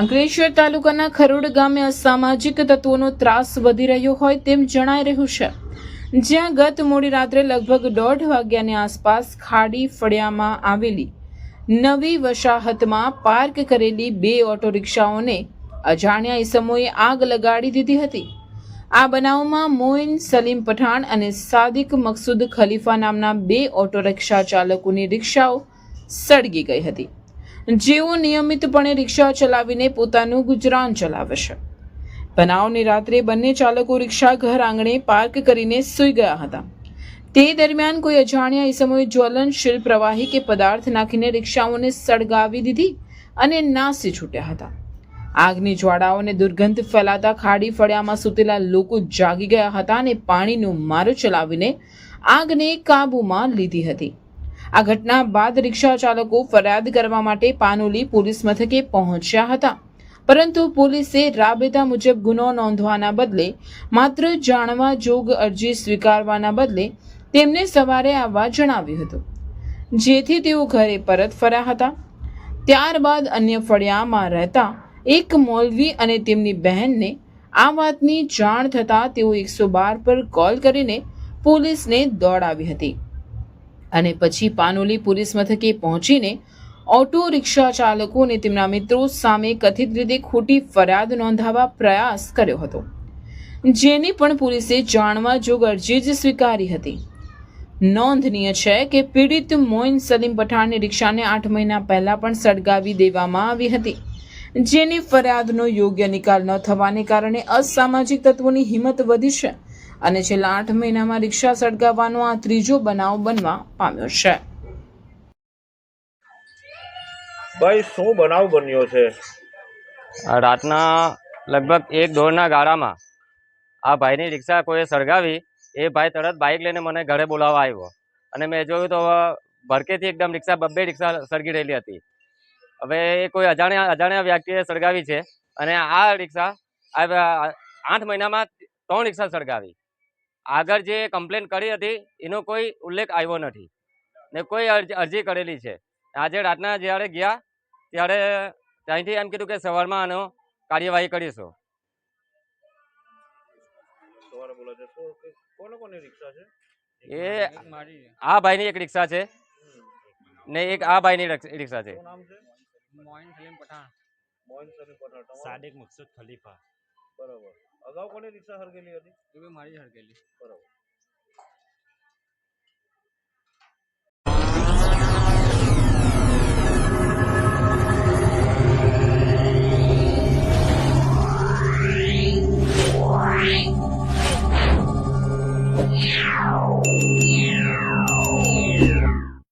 અંકલેશ્વર તાલુકાના ખરોડ ગામે અસામાજિક તત્વોનો ત્રાસ વધી રહ્યો હોય તેમ જણાઈ રહ્યું છે. જ્યાં ગત મોડી રાત્રે લગભગ દોઢ વાગ્યાની આસપાસ ખાડી ફળિયામાં આવેલી નવી વસાહતમાં પાર્ક કરેલી બે ઓટો રિક્ષાઓને અજાણ્યા ઈસમોએ આગ લગાડી દીધી હતી. આ બનાવમાં મોઇન, સલીમ પઠાણ અને સાદિક મકસૂદ ખલીફા નામના બે ઓટો રિક્ષા ચાલકોની રિક્ષાઓ સળગી ગઈ હતી. જેઓ નિયમિતપણે રિક્ષા ચલાવીને પોતાનું ગુજરાન ચલાવે છે. બનાવની રાત્રે બંને ચાલકો રિક્ષા ઘર આંગણે પાર્ક કરીને સૂઈ ગયા હતા. તે દરમિયાન કોઈ અજાણ્યા સમયે જ્વલનશીલ પ્રવાહી કે પદાર્થ નાખીને રિક્ષાઓને સળગાવી દીધી અને નાસી છૂટ્યા હતા. આગની જ્વાળાઓને દુર્ગંધ ફેલાતા ખાડી ફળિયામાં સૂતેલા લોકો જાગી ગયા હતા અને પાણીનો મારો ચલાવીને આગને કાબૂમાં લીધી હતી. આ ઘટના બાદ રિક્ષા ચાલકો ફરિયાદ કરવા માટે પાનોલી પોલીસ મથકે પહોંચ્યા હતા. પરંતુ પોલીસે રાબેતા મુજબ ગુનો નોંધવાના બદલે માત્ર જાણવા જોગ અરજી સ્વીકારવાના બદલે તેમને સવારે આવવા જણાવ્યું હતું. જેથી તેઓ ઘરે પરત ફર્યા હતા. ત્યારબાદ અન્ય ફળિયામાં રહેતા એક મૌલવી અને તેમની બહેનને આ વાતની જાણ થતાં તેઓ એકસો બાર પર કોલ કરીને પોલીસને દોડાવી હતી. અને પછી પાનોલી પોલીસ મથકે પહોંચીને ઓટો રિક્ષા ચાલકો અને તેમના મિત્રો સામે કથિત રીતે ખોટી ફરિયાદ નોંધાવવા પ્રયાસ કર્યો હતો. જેની પણ પોલીસે જાણવા જોગ અરજી જ સ્વીકારી હતી. નોંધનીય છે કે પીડિત મોઇન સલીમ પઠાણની રિક્ષાને આઠ મહિના પહેલાં પણ સળગાવી દેવામાં આવી હતી. જેની ફરિયાદનો યોગ્ય નિકાલ ન થવાને કારણે અસામાજિક તત્વોની હિંમત વધી છે. અને છેલ્લા આઠ મહિનામાં રિક્ષા સળગાવવાનો આ ત્રીજો બનાવ બનવા પામ્યો છે. ભાઈ શું બનાવ બન્યો છે? રાતના લગભગ એક દોઢના ગાળામાં આ ભાઈની રિક્ષા કોઈએ સળગાવી એ ભાઈ તરત બાઇક લઈને મને ઘરે બોલાવવા આવ્યો. અને મેં જોયું તો ભડકેથી એકદમ રિક્ષા બબ્બે રિક્ષા સળગી રહેલી હતી. હવે એ કોઈ અજાણ્યા અજાણ્યા વ્યક્તિએ સળગાવી છે. અને આ રિક્ષા આ આઠ મહિનામાં ત્રણ રિક્ષા સળગાવી. આગળ જે કમ્પ્લેન કરી હતી એનો કોઈ ઉલ્લેખ આવ્યો નથી. ને કોઈ અરજી અરજી કરેલી છે. આજે રાતના જ્યારે ગયા ત્યારે ત્યાંથી એમ કીધું કે સવારમાં આનો કાર્યવાહી કરીશું. સવારે બોલે છે. શું કે કોને કોની રિક્ષા છે? એ આ ભાઈની એક રિક્ષા છે. ને એક આ ભાઈની રિક્ષા છે. સાદિક મકસૂદ ખલીફા. બરાબર. અગાઉ કોની રિક્ષા હરગેલી હતી એ બી મારી હરગેલી બરાબર Wow.